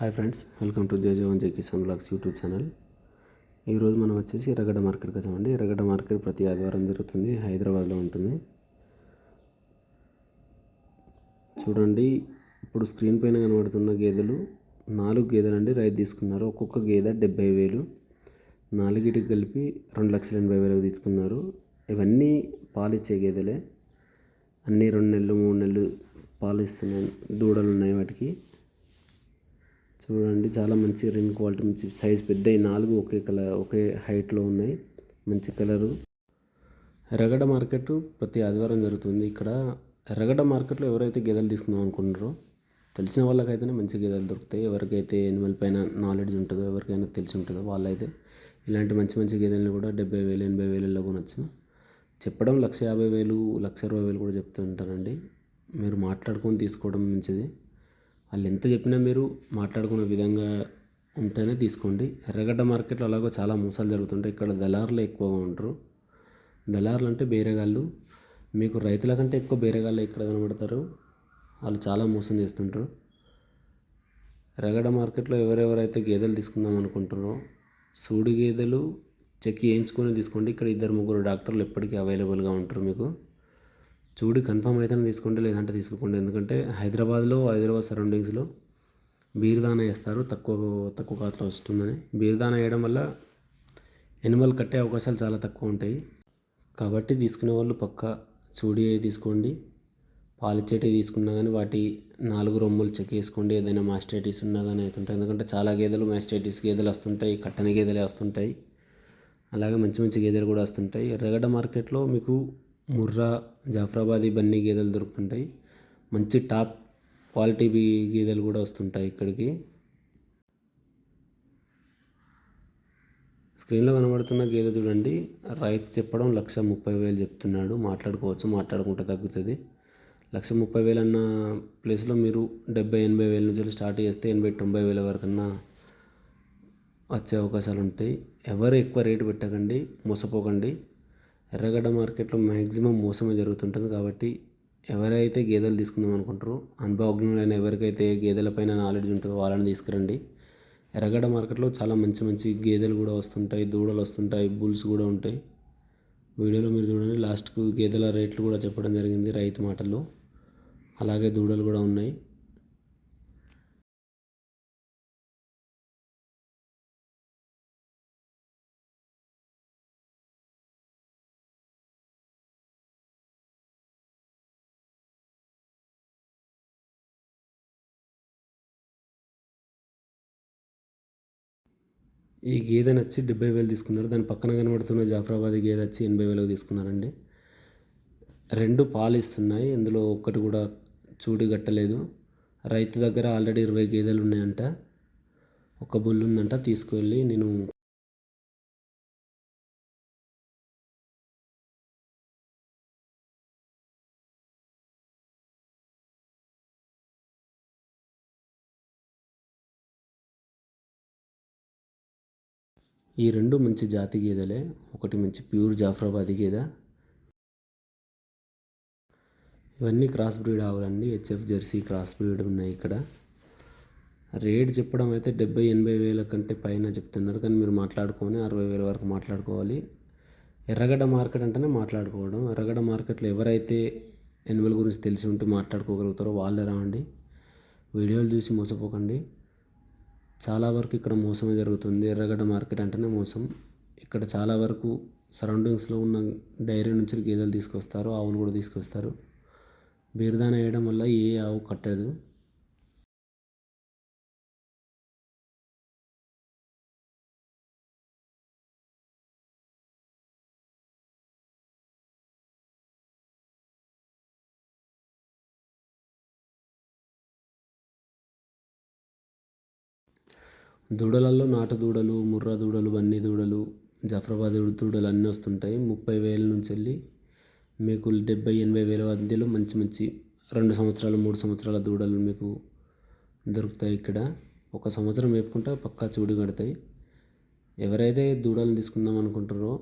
Hi friends welcome to Jai Jawan Jai Kisan vlogs YouTube channel. ఈరోజు మనం వచ్చేసి ఎర్రగడ్డ మార్కెట్కి వచ్చామండి ఎర్రగడ్డ మార్కెట్ ప్రతి ఆదివారం జరుగుతుంది హైదరాబాద్లో ఉంటుంది. చూడండి ఇప్పుడు స్క్రీన్ పైన కనబడుతున్న గేదెలు నాలుగు గేదెలు అండి. రైతు తీసుకున్నారు ఒక్కొక్క గేదె డెబ్బై వేలు. నాలుగిటికి కలిపి రెండు లక్షల ఎనభై వేలకు తీసుకున్నారు. ఇవన్నీ పాలిచ్చే గేదెలే. అన్నీ రెండు నెలలు మూడు నెలలు పాలు ఇస్తున్నాయి దూడలు ఉన్నాయి వాటికి. చూడండి చాలా మంచి రింగ్ క్వాలిటీ మంచి సైజ్ పెద్ద నాలుగు ఒకే కలర్ ఒకే హైట్లో ఉన్నాయి. మంచి కలరు. ఎర్రగడ్డ మార్కెట్ ప్రతి ఆదివారం జరుగుతుంది. ఇక్కడ రగడ మార్కెట్లో ఎవరైతే గేదెలు తీసుకుందాం అనుకుంటారో తెలిసిన వాళ్ళకైతేనే మంచి గేదెలు దొరుకుతాయి. ఎవరికైతే ఎనిమల్ పైన నాలెడ్జ్ ఉంటుందో ఎవరికైనా తెలిసి ఉంటుందో వాళ్ళైతే ఇలాంటి మంచి మంచి గేదెలను కూడా డెబ్బై వేలు ఎనభై వేలలో కొనొచ్చు. చెప్పడం లక్ష యాభై వేలు లక్ష అరవై వేలు కూడా చెప్తుంటారండి. మీరు మాట్లాడుకొని తీసుకోవడం మంచిది. వాళ్ళు ఎంత చెప్పినా మీరు మాట్లాడుకునే విధంగా ఉంటేనే తీసుకోండి. ఎర్రగడ్డ మార్కెట్లో అలాగో చాలా మోసాలు జరుగుతుంటాయి. ఇక్కడ దళారులు ఎక్కువగా ఉంటారు. దళారులు అంటే బేరేగాళ్ళు. మీకు రైతుల కంటే ఎక్కువ బేరేగాళ్ళు ఇక్కడ కనబడతారు. వాళ్ళు చాలా మోసం చేస్తుంటారు. ఎర్రగడ్డ మార్కెట్లో ఎవరెవరైతే గేదెలు తీసుకుందాం అనుకుంటారో సూడి గేదెలు చెక్ చేయించుకొని తీసుకోండి. ఇక్కడ ఇద్దరు ముగ్గురు డాక్టర్లు ఎప్పటికీ అవైలబుల్గా ఉంటారు మీకు. చూడి కన్ఫర్మ్ అయితేనే తీసుకుంటే లేదంటే తీసుకోకుండా. ఎందుకంటే హైదరాబాద్లో హైదరాబాద్ సరౌండింగ్స్లో బీరుదాన వేస్తారు. తక్కువ తక్కువ కాస్ట్లో వస్తుందని. బీరుదాన వేయడం వల్ల ఎనిమల్ కట్టే అవకాశాలు చాలా తక్కువ ఉంటాయి. కాబట్టి తీసుకునే వాళ్ళు పక్క చూడి తీసుకోండి. పాలిచ్చేటివి తీసుకున్నా కానీ వాటి నాలుగు రొమ్ములు చెక్ చేసుకోండి. ఏదైనా మాస్టైటిస్ ఉన్నా కానీ అవుతుంటాయి. ఎందుకంటే చాలా గేదెలు మాస్టైటిస్ గేదెలు వస్తుంటాయి కట్టని గేదెలే వస్తుంటాయి. అలాగే మంచి మంచి గేదెలు కూడా వస్తుంటాయి. ఎర్రగడ్డ మార్కెట్లో మీకు ముర్రా జాఫ్రాబాదీ బన్నీ గేదెలు దొరుకుతుంటాయి. మంచి టాప్ క్వాలిటీ గేదెలు కూడా వస్తుంటాయి ఇక్కడికి. స్క్రీన్లో కనబడుతున్న గేదె చూడండి. రైతు చెప్పడం లక్ష ముప్పై వేలు చెప్తున్నాడు. మాట్లాడుకోవచ్చు మాట్లాడుకుంటే తగ్గుతుంది. లక్ష ముప్పై వేలు అన్న ప్లేస్లో మీరు డెబ్బై ఎనభై వేల నుంచి స్టార్ట్ చేస్తే ఎనభై తొంభై వేల వరకన్నా వచ్చే అవకాశాలు ఉంటాయి. ఎవరు ఎక్కువ రేటు పెట్టకండి మోసపోకండి. ఎర్రగడ్డ మార్కెట్లో మ్యాక్సిమం మోసమే జరుగుతుంటుంది కాబట్టి ఎవరైతే గేదెలు తీసుకుందాం అనుకుంటారో అనుభవజ్ఞులైన ఎవరికైతే గేదెల పైన నాలెడ్జ్ ఉంటుందో వాళ్ళని తీసుకురండి. ఎర్రగడ్డ మార్కెట్లో చాలా మంచి మంచి గేదెలు కూడా వస్తుంటాయి దూడలు వస్తుంటాయి బుల్స్ కూడా ఉంటాయి. వీడియోలో మీరు చూడండి లాస్ట్కు గేదెల రేట్లు కూడా చెప్పడం జరిగింది రైతు మాటల్లో. అలాగే దూడలు కూడా ఉన్నాయి. ఈ గేదెని వచ్చి డెబ్బై వేలు తీసుకున్నారు. దాని పక్కన కనబడుతున్న జాఫరాబాదీ గేదె వచ్చి ఎనభై వేలకు తీసుకున్నారండి. రెండు పాలు ఇస్తున్నాయి. ఇందులో ఒక్కటి కూడా చూడి కట్టలేదు. రైతు దగ్గర ఆల్రెడీ ఇరవై గేదెలు ఉన్నాయంట. ఒక బుల్ ఉందంట తీసుకువెళ్ళి నేను ఈ రెండు మంచి జాతి గేదెలే. ఒకటి మంచి ప్యూర్ జాఫ్రాబాది గేదె. ఇవన్నీ క్రాస్ బ్రీడ్ ఆవులండి. హెచ్ఎఫ్ జెర్సీ క్రాస్ బ్రీడ్ ఉన్నాయి ఇక్కడ. రేట్ చెప్పడం అయితే డెబ్బై ఎనభై వేల కంటే పైన చెప్తున్నారు. కానీ మీరు మాట్లాడుకొని అరవై వేల వరకు మాట్లాడుకోవాలి. ఎర్రగడ్డ మార్కెట్ అంటేనే మాట్లాడుకోవడం. ఎర్రగడ్డ మార్కెట్లో ఎవరైతే ఎనిమల్ గురించి తెలిసి ఉంటే మాట్లాడుకోగలుగుతారో వాళ్ళే రావండి. వీడియోలు చూసి మోసపోకండి. చాలా వరకు ఇక్కడ మోసమే జరుగుతుంది. ఎర్రగడ్డ మార్కెట్ అంటేనే మోసం. ఇక్కడ చాలా వరకు సరౌండింగ్స్లో ఉన్న డైరీ నుంచి గేదెలు తీసుకొస్తారు ఆవులు కూడా తీసుకొస్తారు. బీరదాన వేయడం వల్ల ఏ ఆవు కట్టదు. దూడలలో నాటు దూడలు ముర్రా దూడలు బన్నీ దూడలు జఫరాబాద్ దూడలు అన్నీ వస్తుంటాయి. ముప్పై వేల నుంచి వెళ్ళి మీకు డెబ్బై ఎనభై వేల మధ్యలో మంచి మంచి రెండు సంవత్సరాలు మూడు సంవత్సరాల దూడలు మీకు దొరుకుతాయి ఇక్కడ. ఒక సంవత్సరం వేపుకుంటే పక్కా చూడు కడతాయి. ఎవరైతే దూడలు తీసుకుందాం అనుకుంటారో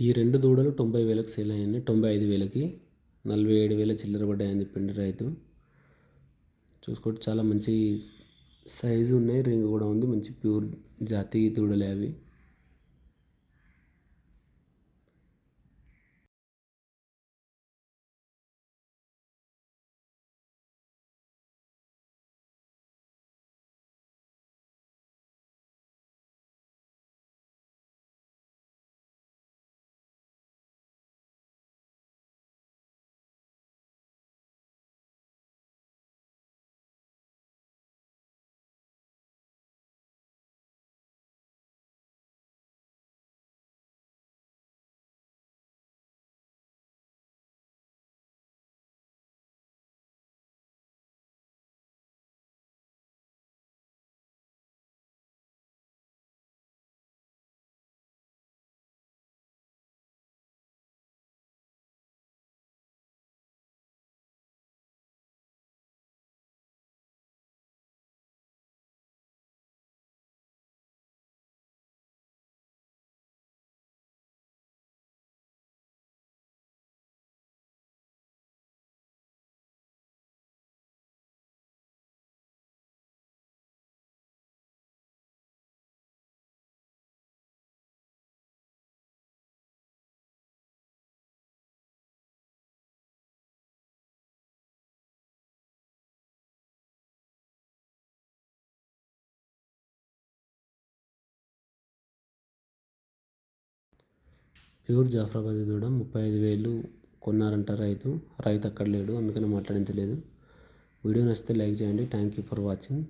ఈ రెండు దూడలు తొంభై వేలకు సేల్ అయ్యాయి తొంభై ఐదు వేలకి నలభై ఏడు వేల చిల్లర పడ్డాయని చెప్పిండు రైతు. చూసుకోండి చాలా మంచి సైజు ఉన్నాయి. రింగ్ కూడా ఉంది. మంచి ప్యూర్ జాతి దూడలే అవి. ప్యూర్ జాఫరాబాద్ దూడ ముప్పై ఐదు వేలు కొన్నారంట రైతు. రైతు అక్కడ లేడు అందుకని మాట్లాడించలేదు. వీడియో నచ్చితే లైక్ చేయండి. Thank you for watching